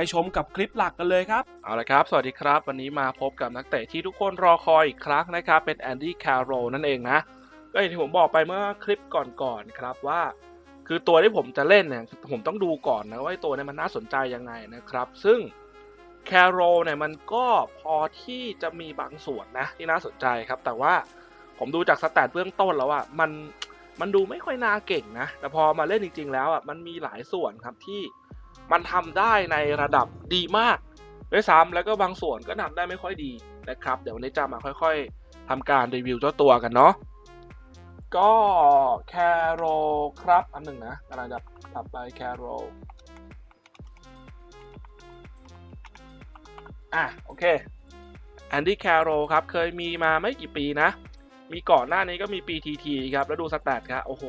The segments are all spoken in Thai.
ไปชมกับคลิปหลักกันเลยครับ เอาละครับ สวัสดีครับ วันนี้มาพบกับนักเตะที่ทุกคนรอคอยอีกครั้งนะครับ เป็นแอนดี้คาร์โรนั่นเองนะ ก็อย่างที่ผมบอกไปเมื่อคลิปก่อนๆครับว่า คือตัวที่ผมจะเล่นเนี่ยผมต้องดูก่อนนะว่าตัวเนี้มันน่าสนใจยังไงนะครับ ซึ่งแคโรเนี่ยมันก็พอที่จะมีบางส่วนนะที่น่าสนใจครับ แต่ว่าผมดูจากสแตทเบื้องต้นแล้วอะมันมันดูไม่ค่อยน่าเก่งนะ แต่พอมาเล่นจริง ๆ แล้วอะมันมีหลายส่วนครับที่ มันทำได้ในระดับดีมากด้วยซ้ำแล้วก็บางส่วนก็ทำได้ไม่ค่อยดีนะครับ เดี๋ยววันนี้จะมาค่อยๆทำการรีวิวเจ้าตัวกันเนาะก็แคโรครับอันหนึ่งนะกำลังจะถับไปแคโรอะโอเคแอนดี้แคโรครับเคยมีมาไม่กี่ปีนะ มีก่อนหน้านี้ก็มีปีทีทีครับ แล้วดูสแตทครับโอ้โห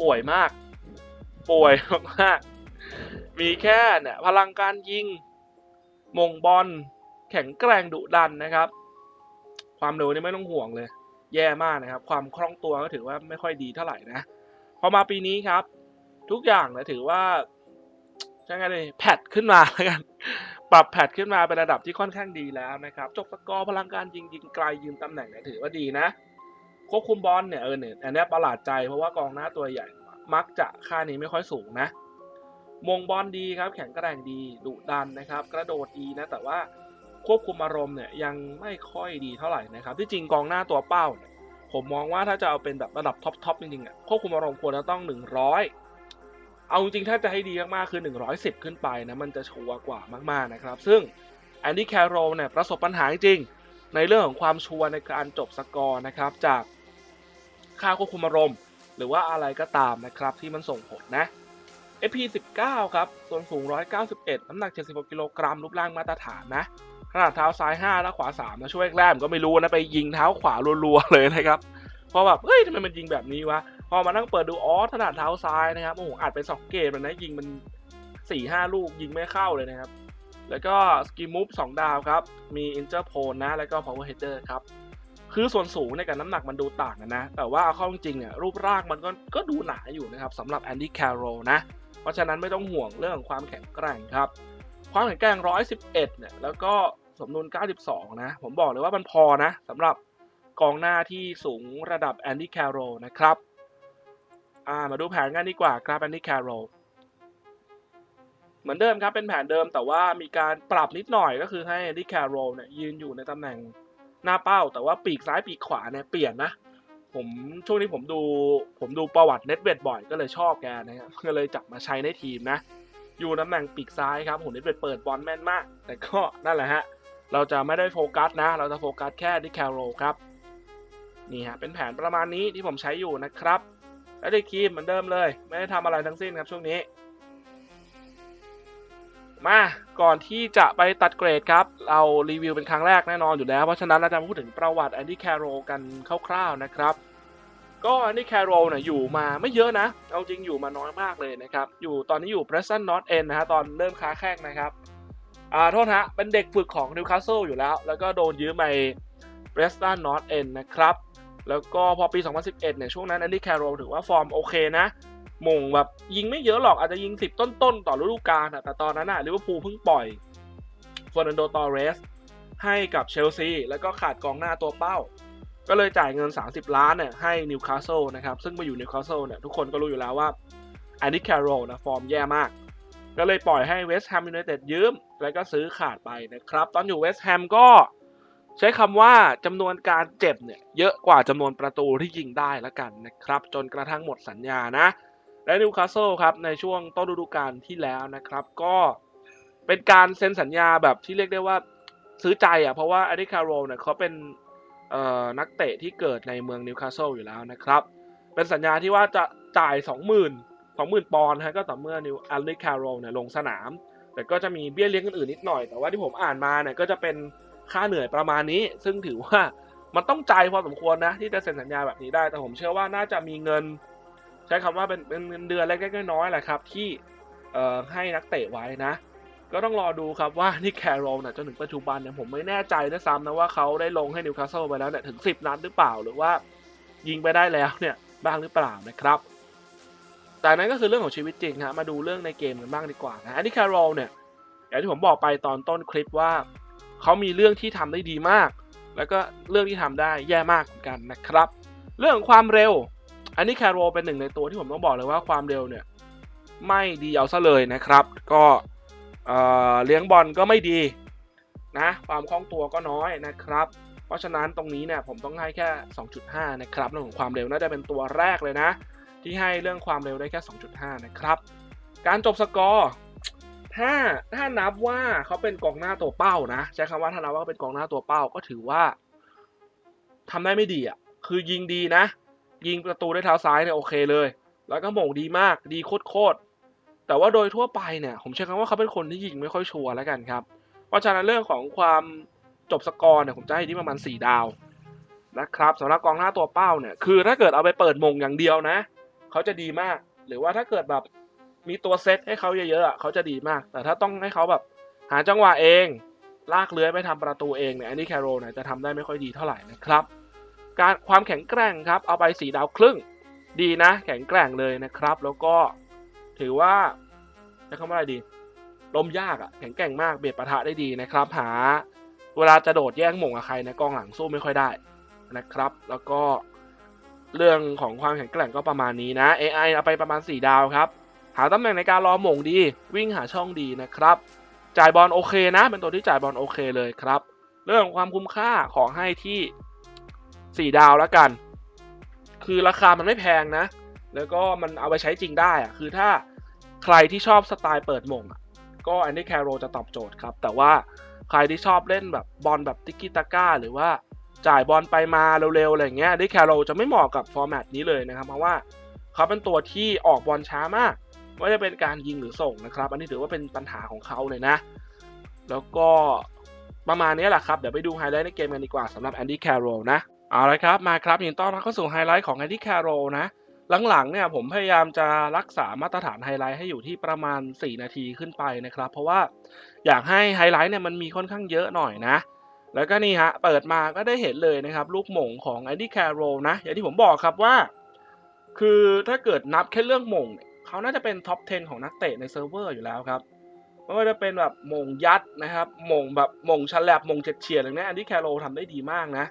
ป่วยมาก ป่วยมากๆ มีแค่เนี่ยพลังการยิงมงบอลแข็งแกร่งดุดันนะครับ ความเร็วนี่ไม่ต้องห่วงเลย แย่มากนะครับ ความคล่องตัวก็ถือว่าไม่ค่อยดีเท่าไหร่นะพอมาปีนี้ครับ ทุกอย่างนะถือว่าใช่ไงเลยแพทขึ้นมาแล้วกันปรับแพทขึ้นมาเป็นระดับที่ค่อนข้างดีแล้วนะครับ จบสกอร์พลังการยิงยิงไกลยืนตำแหน่งเนี่ยถือว่าดีนะ ควบคุมบอลเนี่ยเออเนี่ยอันนี้ประหลาดใจเพราะว่ากองหน้าตัวใหญ่ มักจะค่านี้ไม่ค่อยสูงนะ มงบอลดีครับ แข็งแกร่งดีดุดันนะครับ กระโดดดีนะแต่ว่าควบคุมอารมณ์เนี่ยยังไม่ค่อยดีเท่าไหร่นะครับ ที่จริงกองหน้าตัวเป้าเนี่ยผมมองว่าถ้าจะเอาเป็นแบบระดับท็อปทอปจริงๆอะควบคุมอารมณ์ควรจะต้อง 100 เอาจริงๆถ้าจะให้ดีมากๆคือ 110 ขึ้นไปนะมันจะชัวร์กว่ามากๆนะครับ ซึ่งแอนดี้แคโรเนี่ยประสบปัญหาจริงในเรื่องของความชัวร์ในการจบสกอร์นะครับจากค่าควบคุมอารมณ์ หรือว่าอะไรก็ตามนะครับที่มันส่งผลนะ FP 19 ครับ ส่วนสูง 191 น้ำหนัก 76 กิโลกรัม รูปร่างมาตรฐานนะ ขนาดเท้าซ้าย 5 และขวา 3 นะ ช่วยแรกก็ไม่รู้นะ ไปยิงเท้าขวารัวๆ เลยนะครับเพราะแบบ เฮ้ยทำไมมันยิงแบบนี้วะ พอมานั่งเปิดดู อ๋อ ถนัดเท้าซ้ายนะครับ โอ้โห อัดไปสองเกมเลยนะ ยิงมัน 4-5 ลูก ยิงไม่เข้าเลยนะครับ แล้วก็สกิมมูฟ2ดาวครับ มีอินเจอร์โพนะ แล้วก็ power header ครับ คือส่วนสูงในยกับน้ำหนักมันดูต่างกันนะ แต่ว่าเอาเข้าจริงเนี่ยรูปร่างมันก็ก็ดูหนาอยู่นะครับสำหรับแอนดี้แคโรนะ เพราะฉะนั้นไม่ต้องห่วงเรื่องของความแข็งแกร่งครับ ความแข็งแกร่ง 111 เนี่ยแล้วก็สมดุล92 นะ ผมบอกเลยว่ามันพอนะสำหรับกองหน้าที่สูงระดับแอนดี้แคโรนะครับามาดูแผนกันดีกว่าครับแอนดี้แคโรเหมือนเดิมครับเป็นแผนเดิมแต่ว่ามีการปรับนิดหน่อยก็คือให้แอนดี้แคโรเนี่ยยืนอยู่ในตำแหน่งหน้าเป้า แต่ว่าปีกซ้ายปีกขวาเนี่ยเปลี่ยนนะ ผมช่วงนี้ผมดูผมดูประวัติเน็ตเวดบ่อยก็เลยชอบแกนะครับก็เลยจับมาใช้ในทีมนะ อยู่ตำแหน่งปีกซ้ายครับผมเน็ตเวดเปิดบอลแม่นมาก แต่ก็นั่นแหละฮะเราจะไม่ได้โฟกัสนะ เราจะโฟกัสแค่ที่แคลโรครับนี่ฮะเป็นแผนประมาณนี้ที่ผมใช้อยู่นะครับ และในทีมเหมือนเดิมเลย ไม่ได้ทำอะไรทั้งสิ้นครับช่วงนี้ มาก่อนที่จะไปตัดเกรดครับ เรารีวิวเป็นครั้งแรกแน่นอนอยู่แล้ว เพราะฉะนั้นเราจะมาพูดถึงประวัติแอนดี้แคโรกันคร่าวๆนะครับ ก็แอนดี้แคโรเนี่ยอยู่มาไม่เยอะนะ เอาจริงอยู่มาน้อยมากเลยนะครับ อยู่ตอนนี้อยู่เพรสตันนอตเอ็นนะฮะตอนเริ่มค้าแข้งนะครับอ่าโทษฮะเป็นเด็กฝึกของนิวคาสเซิลอยู่แล้ว แล้วก็โดนยืมไปเพรสตันนอตเอ็นนะครับ แล้วก็พอปี 2011เนี่ยช่วงนั้นแอนดี้แคโรถือว่าฟอร์มโอเคนะ มงแบบยิงไม่เยอะหรอกอาจจะยิง10ต้นๆ ต่อฤดูกาลอะแต่ตอนนั้นอะลิเวอร์พูลเพิ่งปล่อยฟอร์นันโดตอเรสให้กับเชลซีแล้วก็ขาดกองหน้าตัวเป้า ก็เลยจ่ายเงิน 30 ล้านเนี่ยให้นิวคาสเซิลนะครับ ซึ่งมาอยู่นิวคาสเซิลเนี่ยทุกคนก็รู้อยู่แล้วว่าแอนดี้แคโรนะ ฟอร์มแย่มาก ก็เลยปล่อยให้เวสต์แฮมยูไนเต็ดยืม แล้วก็ซื้อขาดไปนะครับ ตอนอยู่เวสต์แฮมก็ใช้คำว่าจำนวนการเจ็บเนี่ยเยอะกว่าจำนวนประตูที่ยิงได้ละกันนะครับ จนกระทั่งหมดสัญญานะ และนิวคาสเซิลครับในช่วงต้นฤดูกาลที่แล้วนะครับ ก็เป็นการเซ็นสัญญาแบบที่เรียกได้ว่าซื้อใจอะเพราะว่าอดิคาโรเนี่ยเขาเป็นนักเตะที่เกิดในเมืองนิวคาสเซิลอยู่แล้วนะครับ เป็นสัญญาที่ว่าจะจ่าย 20,000 20,000 ปอนด์ฮะก็ต่อเมื่อนิวอดิคาโรเนี่ยลงสนาม แต่ก็จะมีเบี้ยเลี้ยงอื่นๆนิดหน่อย แต่ว่าที่ผมอ่านมาเนี่ยก็จะเป็นค่าเหนื่อยประมาณนี้ ซึ่งถือว่ามันต้องใจพอสมควรนะที่จะเซ็นสัญญาแบบนี้ได้ แต่ผมเชื่อว่าน่าจะมีเงิน ใช้คำว่าเป็นเป็นเงินเดือนเล็กๆน้อยๆแหละครับ ที่เอ่อให้นักเตะไว้นะ ก็ต้องรอดูครับว่านี่แคโรลนี่ยจนถึงปัจจุบันเนี่ยผมไม่แน่ใจด้วยซ้ำนะว่าเขาได้ลงให้นิวคาสเซิลไปแล้วเนี่ยถึง 10 นัดหรือเปล่าหรือว่ายิงไปได้แล้วเนี่ยบ้างหรือเปล่านะครับ แต่นั้นก็คือเรื่องของชีวิตจริงฮะมาดูเรื่องในเกมกันบ้างดีกว่านะอันนี้แคโรลเนี่ยอย่างที่ผมบอกไปตอนต้นคลิปว่าเขามีเรื่องที่ทำได้ดีมาก แล้วก็เรื่องที่ทำได้แย่มากเหมือนกันนะครับ เรื่องของความเร็ว อันนี้แคโรเป็นหนึ่งในตัวที่ผมต้องบอกเลยว่าความเร็วเนี่ย ไม่ดีเอาซะเลยนะครับ ก็เลี้ยงบอลก็ไม่ดีนะความคล่องตัวก็น้อยนะครับ เพราะฉะนั้นตรงนี้เนี่ยผมต้องให้แค่ 2.5 นะครับเรื่องของความเร็วน่าจะเป็นตัวแรกเลยนะ ที่ให้เรื่องความเร็วได้แค่ 2.5 นะครับ การจบสกอร์ถ้าถ้านับว่าเขาเป็นกองหน้าตัวเป้านะใช้คำว่าถ้านับว่าเป็นกองหน้าตัวเป้าก็ถือว่าทำได้ไม่ดีอะคือยิงดีนะ ยิงประตูด้วยเท้าซ้ายเนี่ยโอเคเลย แล้วก็หม่งดีมากดีโคตรๆแต่ว่าโดยทั่วไปเนี่ยผมใช้คำว่าเขาเป็นคนที่ยิงไม่ค่อยชัวร์แล้วกันครับเพราะฉะนั้นเรื่องของความจบสกอร์เนี่ยผมจะให้ที่ประมาณ 4 ดาวนะครับสำหรับกองหน้าตัวเป้าเนี่ยคือถ้าเกิดเอาไปเปิดมงอย่างเดียวนะ เขาจะดีมาก หรือว่าถ้าเกิดแบบมีตัวเซตให้เขาเยอะๆอะเขาจะดีมาก แต่ถ้าต้องให้เขาแบบหาจังหวะเอง ลากเลื้อยไปทำประตูเองเนี่ยอันนี้แคโรเนี่ยจะทำได้ไม่ค่อยดีเท่าไหร่นะครับ การความแข็งแกร่งครับ เอาไปสีดาวครึ่ง ดีนะ แข็งแกร่งเลยนะครับ แล้วก็ถือว่าใช้คำว่าอะไรดีลมยากอะ่ะแข็งแกร่งมากเบียดปะทะได้ดีนะครับ หา เวลาจะโดดแย่งหม่งกับใครในะกองหลังสู้ไม่ค่อยได้นะครับ แล้วก็เรื่องของความแข็งแกร่งก็ประมาณนี้นะ AI เอาไปประมาณ 4 ดาวครับ หาตำแหน่งในการรอหม่งดี วิ่งหาช่องดีนะครับ จ่ายบอลโอเคนะ เป็นตัวที่จ่ายบอลโอเคเลยครับ เรื่องของความคุ้มค่าขอให้ที่ สี่ดาวแล้วกัน คือราคามันไม่แพงนะ แล้วก็มันเอาไปใช้จริงได้อะคือถ้าใครที่ชอบสไตล์เปิดมงอะก็อันนี้แคโรจะตอบโจทย์ครับ แต่ว่าใครที่ชอบเล่นแบบบอลแบบติกิตาก้า หรือว่าจ่ายบอลไปมาเร็วๆอะไรเงี้ยดิแคโรจะไม่เหมาะกับฟอร์แมตนี้เลยนะครับ เพราะว่าเขาเป็นตัวที่ออกบอลช้ามากไม่ว่าจะเป็นการยิงหรือส่งนะครับ อันนี้ถือว่าเป็นปัญหาของเขาเลยนะ แล้วก็ประมาณนี้แหละครับ เดี๋ยวไปดูไฮไลท์ในเกมกันดีกว่าสำหรับแอนดี้แคโรนะ เอาละครับมาครับยินต้อนรับเข้าสู่ไฮไลท์ของแอนดี้แคโรนะหลังๆเนี่ยผมพยายามจะรักษามาตรฐานไฮไลท์ให้อยู่ที่ประมาณ 4 นาทีขึ้นไปนะครับ เพราะว่าอยากให้ไฮไลท์เนี่ยมันมีค่อนข้างเยอะหน่อยนะ แล้วก็นี่ฮะเปิดมาก็ได้เห็นเลยนะครับ ลูกหม่งของแอนดี้แคโรนะ อย่างที่ผมบอกครับว่า คือถ้าเกิดนับแค่เรื่องหม่งเขาน่าจะเป็นท็อป 10 ของนักเตะในเซิร์ฟเวอร์อยู่แล้วครับไม่ว่าจะเป็นแบบหม่งยัดนะครับหม่งแบบหม่งฉลับหม่งเจ็ดเฉียดอะไรเนี้ยอันที่แคโรทำได้ดีมากนะ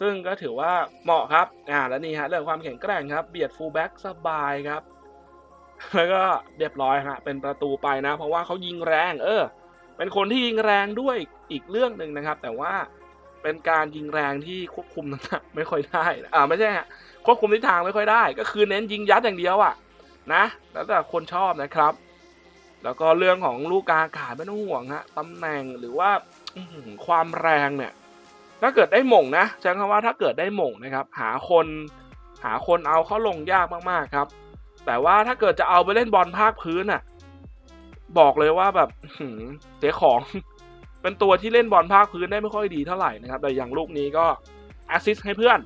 ซึ่งก็ถือว่าเหมาะครับ อ่า แล้วนี่ฮะ เรื่องความแข็งแกร่งครับ เบียดฟูลแบ็กสบายครับ แล้วก็เรียบร้อยฮะ เป็นประตูไปนะ เพราะว่าเขายิงแรง เออ เป็นคนที่ยิงแรงด้วยอีกเรื่องหนึ่งนะครับ แต่ว่าเป็นการยิงแรงที่ควบคุมน้ำหนักไม่ค่อยได้ อ่า ไม่ใช่ฮะ ควบคุมทิศทางไม่ค่อยได้ ก็คือเน้นยิงยัดอย่างเดียวอะนะ แล้วแต่คนชอบนะครับ แล้วก็เรื่องของลูกกางอากาศไม่ต้องห่วงฮะตำแหน่งหรือว่าความแรงเนี่ย ถ้าเกิดได้หม่งนะใช้คำว่าถ้าเกิดได้หม่งนะครับ หาคนหาคนเอาเขาลงยากมากๆครับ แต่ว่าถ้าเกิดจะเอาไปเล่นบอลภาคพื้นอะ บอกเลยว่าแบบเสียของ เป็นตัวที่เล่นบอลภาคพื้นได้ไม่ค่อยดีเท่าไหร่นะครับ แต่อย่างลูกนี้ก็แอสซิสให้เพื่อน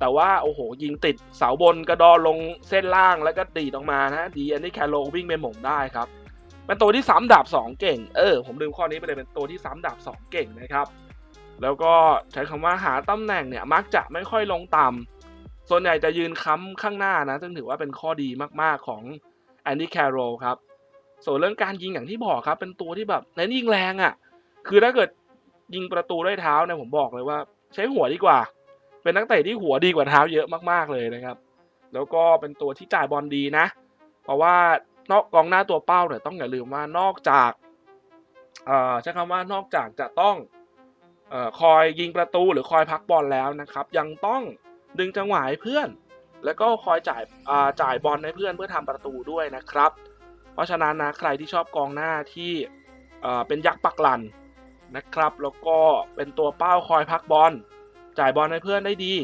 แต่ว่าโอ้โหยิงติดเสาบนกระดอนลงเส้นล่างแล้วก็ดีดออกมานะดีอันนี้แคโรวิ่งไปหม่งได้ครับเป็นตัวที่ซ้ำดาบ 2 เก่ง เออ ผมลืมข้อนี้ไปเลย เป็นตัวที่ซ้ำดาบ 2 เก่งนะครับ แล้วก็ใช้คำว่าหาตำแหน่งเนี่ยมักจะไม่ค่อยลงต่ำส่วนใหญ่จะยืนค้ำข้างหน้านะ ซึ่งถือว่าเป็นข้อดีมากๆของแอนดี้แคโรครับ ส่วนเรื่องการยิงอย่างที่บอกครับ เป็นตัวที่แบบเน้นยิงแรงอะ่ะ คือถ้าเกิดยิงประตูด้วยเท้าเนี่ยผมบอกเลยว่า ใช้หัวดีกว่า เป็นนักเตะที่หัวดีกว่าเท้าเยอะมากๆเลยนะครับ แล้วก็เป็นตัวที่จ่ายบอลดีนะ เพราะว่านอกกองหน้าตัวเป้าเนี่ยต้องอย่าลืมว่านอกจากอ่อใช้คำว่านอกจากจะต้อง คอยยิงประตูหรือคอยพักบอลแล้วนะครับ ยังต้องดึงจังหวะให้เพื่อน แล้วก็คอยจ่ายจ่ายบอลให้เพื่อนเพื่อทำประตูด้วยนะครับ เพราะฉะนั้นนะใครที่ชอบกองหน้าที่เเป็นยักษ์ปักหลันนะครับ แล้วก็เป็นตัวเป้าคอยพักบอล จ่ายบอลให้เพื่อนได้ดี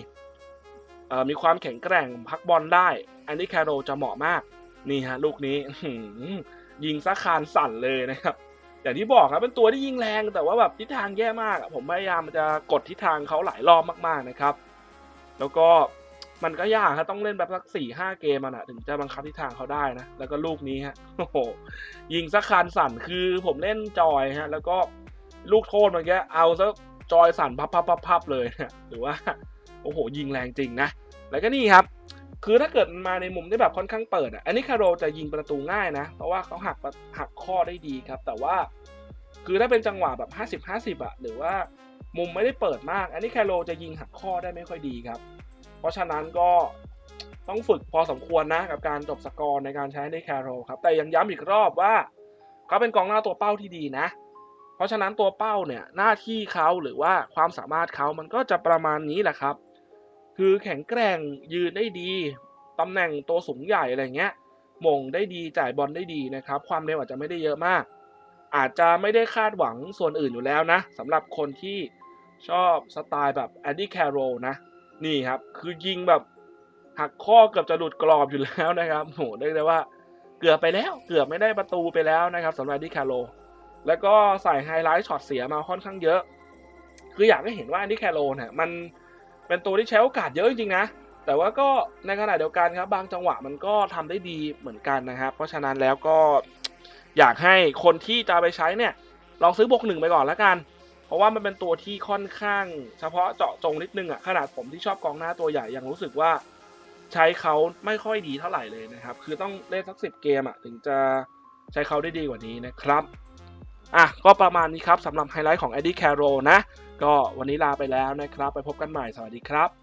มีความแข็งแกร่งพักบอลได้ อันนี้แคโรจะเหมาะมาก นี่ฮะลูกนี้ยิงซะคานสั่นเลยนะครับ อย่างที่บอกครับเป็นตัวที่ยิงแรงแต่ว่าแบบทิศทางแย่มากอะผมพยายามจะกดทิศทางเขาหลายรอบมากๆนะครับ แล้วก็มันก็ยากครับต้องเล่นแบบสักสี่ห้าเกมมันอะถึงจะบังคับทิศทางเขาได้นะ แล้วก็ลูกนี้ฮะโอ้โหยิงสักคานสั่นคือผมเล่นจอยฮะ แล้วก็ลูกโทษเมันแกเอาซะจอยสั่นพับพับพับพับเลยนะหรือว่า โอ้โห ยิงแรงจริงนะ แล้วก็นี่ครับ คือถ้าเกิดมาในมุมที่แบบค่อนข้างเปิดอะอันนี้คาโรจะยิงประตูง่ายนะ เพราะว่าเขาหักหักข้อได้ดีครับ แต่ว่า คือถ้าเป็นจังหวะแบบ 50 50อะหรือว่ามุมไม่ได้เปิดมาก อันนี้คาโรจะยิงหักข้อได้ไม่ค่อยดีครับ เพราะฉะนั้นก็ต้องฝึกพอสมควรนะกับการจบสกอร์ในการใช้ในคาโรครับ แต่ยังย้ำอีกรอบว่าเขาเป็นกองหน้าตัวเป้าที่ดีนะ เพราะฉะนั้นตัวเป้าเนี่ยหน้าที่เขาหรือว่าความสามารถเขามันก็จะประมาณนี้แหละครับ คือแข็งแกร่งยืนได้ดีตำแหน่งตัวสูงใหญ่อะไรเงี้ยมงได้ดีจ่ายบอลได้ดีนะครับ ความเร็วอาจจะไม่ได้เยอะมาก อาจจะไม่ได้คาดหวังส่วนอื่นอยู่แล้วนะสำหรับคนที่ชอบสไตล์แบบแอนดี้แคโรนะ นี่ครับ คือยิงแบบหักข้อเกือบจะหลุดกรอบอยู่แล้วนะครับโหได้เลยว่าเกือบไปแล้วเกือบไม่ได้ประตูไปแล้วนะครับสำหรับแอนดี้แคโรแล้วก็ใส่ไฮไลท์ช็อตเสียมาค่อนข้างเยอะ คืออยากให้เห็นว่าแอนดี้แคโรเนี่ยมัน เป็นตัวที่ใช้โอกาสเยอะจริงๆนะ แต่ว่าก็ในขณะเดียวกันครับ บางจังหวะมันก็ทำได้ดีเหมือนกันนะครับ เพราะฉะนั้นแล้วก็อยากให้คนที่จะไปใช้เนี่ยลองซื้อบวกหนึ่งไปก่อนแล้วกัน เพราะว่ามันเป็นตัวที่ค่อนข้างเฉพาะเจาะจงนิดนึงอะขนาดผมที่ชอบกองหน้าตัวใหญ่ยังรู้สึกว่าใช้เขาไม่ค่อยดีเท่าไหร่เลยนะครับ คือต้องเล่นสักสิบเกมอะถึงจะใช้เขาได้ดีกว่านี้นะครับ อะ ก็ประมาณนี้ครับสำหรับไฮไลท์ของ Eddie Carroll นะ ก็วันนี้ลาไปแล้วนะครับ ไปพบกันใหม่สวัสดีครับ